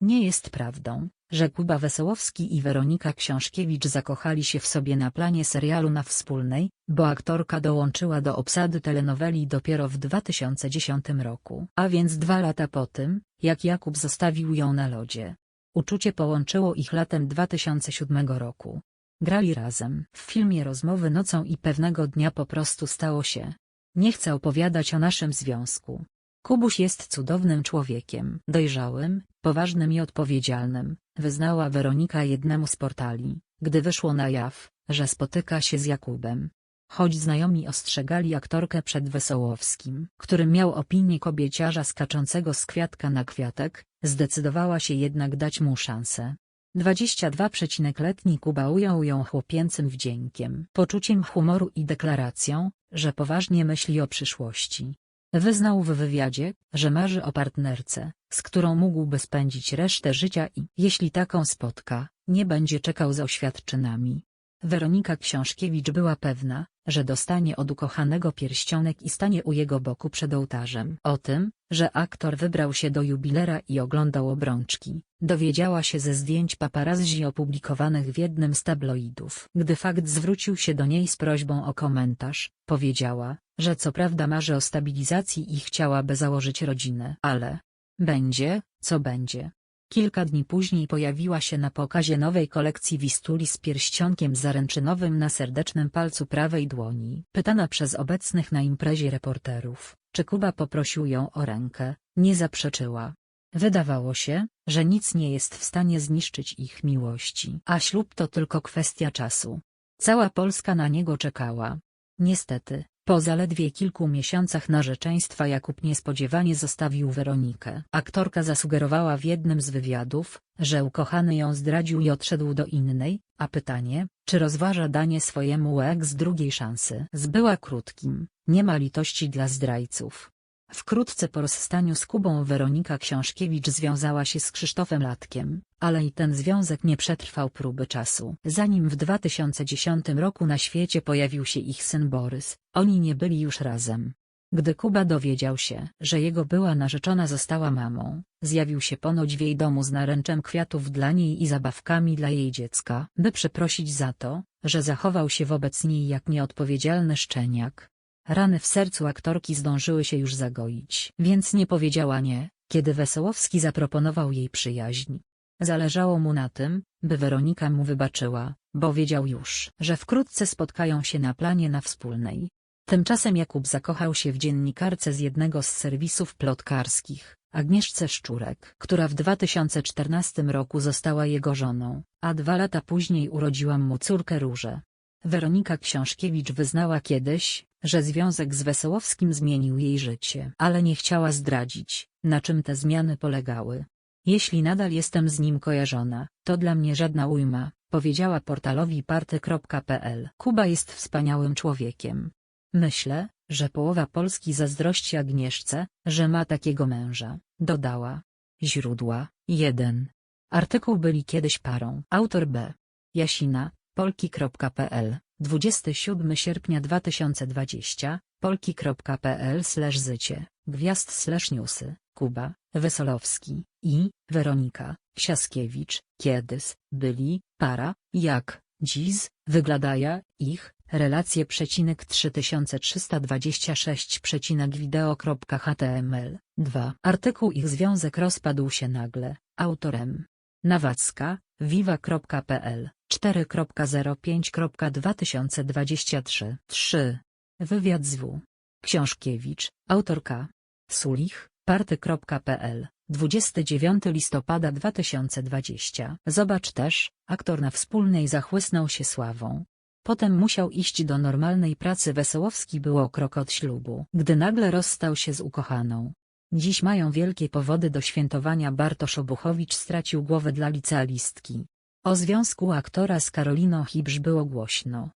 Nie jest prawdą, że Kuba Wesołowski i Weronika Książkiewicz zakochali się w sobie na planie serialu na wspólnej, bo aktorka dołączyła do obsady telenoweli dopiero w 2010 roku, a więc dwa lata po tym, jak Jakub zostawił ją na lodzie. Uczucie połączyło ich latem 2007 roku. Grali razem w filmie Rozmowy nocą i pewnego dnia po prostu stało się. Nie chcę opowiadać o naszym związku. Kubuś jest cudownym człowiekiem, dojrzałym, poważnym i odpowiedzialnym, wyznała Weronika jednemu z portali, gdy wyszło na jaw, że spotyka się z Jakubem. Choć znajomi ostrzegali aktorkę przed Wesołowskim, który miał opinię kobieciarza skaczącego z kwiatka na kwiatek, zdecydowała się jednak dać mu szansę. 22-letni Kuba ujął ją chłopięcym wdziękiem, poczuciem humoru i deklaracją, że poważnie myśli o przyszłości. Wyznał w wywiadzie, że marzy o partnerce, z którą mógłby spędzić resztę życia i, jeśli taką spotka, nie będzie czekał z oświadczynami. Weronika Książkiewicz była pewna, że dostanie od ukochanego pierścionek i stanie u jego boku przed ołtarzem. O tym, że aktor wybrał się do jubilera i oglądał obrączki, dowiedziała się ze zdjęć paparazzi opublikowanych w jednym z tabloidów. Gdy fakt zwrócił się do niej z prośbą o komentarz, powiedziała, że co prawda marzy o stabilizacji i chciałaby założyć rodzinę, ale będzie, co będzie. Kilka dni później pojawiła się na pokazie nowej kolekcji Wistuli z pierścionkiem zaręczynowym na serdecznym palcu prawej dłoni. Pytana przez obecnych na imprezie reporterów, czy Kuba poprosił ją o rękę, nie zaprzeczyła. Wydawało się, że nic nie jest w stanie zniszczyć ich miłości, a ślub to tylko kwestia czasu. Cała Polska na niego czekała. Niestety, po zaledwie kilku miesiącach narzeczeństwa Jakub niespodziewanie zostawił Weronikę. Aktorka zasugerowała w jednym z wywiadów, że ukochany ją zdradził i odszedł do innej, a pytanie, czy rozważa danie swojemu ex drugiej szansy, zbyła krótkim, nie ma litości dla zdrajców. Wkrótce po rozstaniu z Kubą Weronika Książkiewicz związała się z Krzysztofem Latkiem, ale i ten związek nie przetrwał próby czasu. Zanim w 2010 roku na świecie pojawił się ich syn Borys, oni nie byli już razem. Gdy Kuba dowiedział się, że jego była narzeczona została mamą, zjawił się ponoć w jej domu z naręczem kwiatów dla niej i zabawkami dla jej dziecka, by przeprosić za to, że zachował się wobec niej jak nieodpowiedzialny szczeniak. Rany w sercu aktorki zdążyły się już zagoić, więc nie powiedziała nie, kiedy Wesołowski zaproponował jej przyjaźń. Zależało mu na tym, by Weronika mu wybaczyła, bo wiedział już, że wkrótce spotkają się na planie na wspólnej. Tymczasem Jakub zakochał się w dziennikarce z jednego z serwisów plotkarskich, Agnieszce Szczurek, która w 2014 roku została jego żoną, a dwa lata później urodziła mu córkę Różę. Weronika Książkiewicz wyznała kiedyś, że związek z Wesołowskim zmienił jej życie, ale nie chciała zdradzić, na czym te zmiany polegały. Jeśli nadal jestem z nim kojarzona, to dla mnie żadna ujma, powiedziała portalowi party.pl. Kuba jest wspaniałym człowiekiem. Myślę, że połowa Polski zazdrości Agnieszce, że ma takiego męża, dodała. Źródła 1. Artykuł byli kiedyś parą. Autor B. Jasina, polki.pl 27 sierpnia 2020, polki.pl zycie, gwiazd slash newsy, Kuba, Wesolowski, i, Weronika, Siaskiewicz, Kiedys, byli, para, jak, dziś, wyglądają, ich, relacje przecinek 3326 przecinek wideo.html, 2. Artykuł ich związek rozpadł się nagle, autorem. Nawacka, viva.pl 4.05.2023 3. Wywiad z W. Książkiewicz, autorka. Sulich, party.pl 29 listopada 2020 Zobacz też, aktor na wspólnej zachłysnął się sławą. Potem musiał iść do normalnej pracy Wesołowski było krok od ślubu, gdy nagle rozstał się z ukochaną. Dziś mają wielkie powody do świętowania Bartosz Obuchowicz stracił głowę dla licealistki. O związku aktora z Karoliną Hibsz było głośno,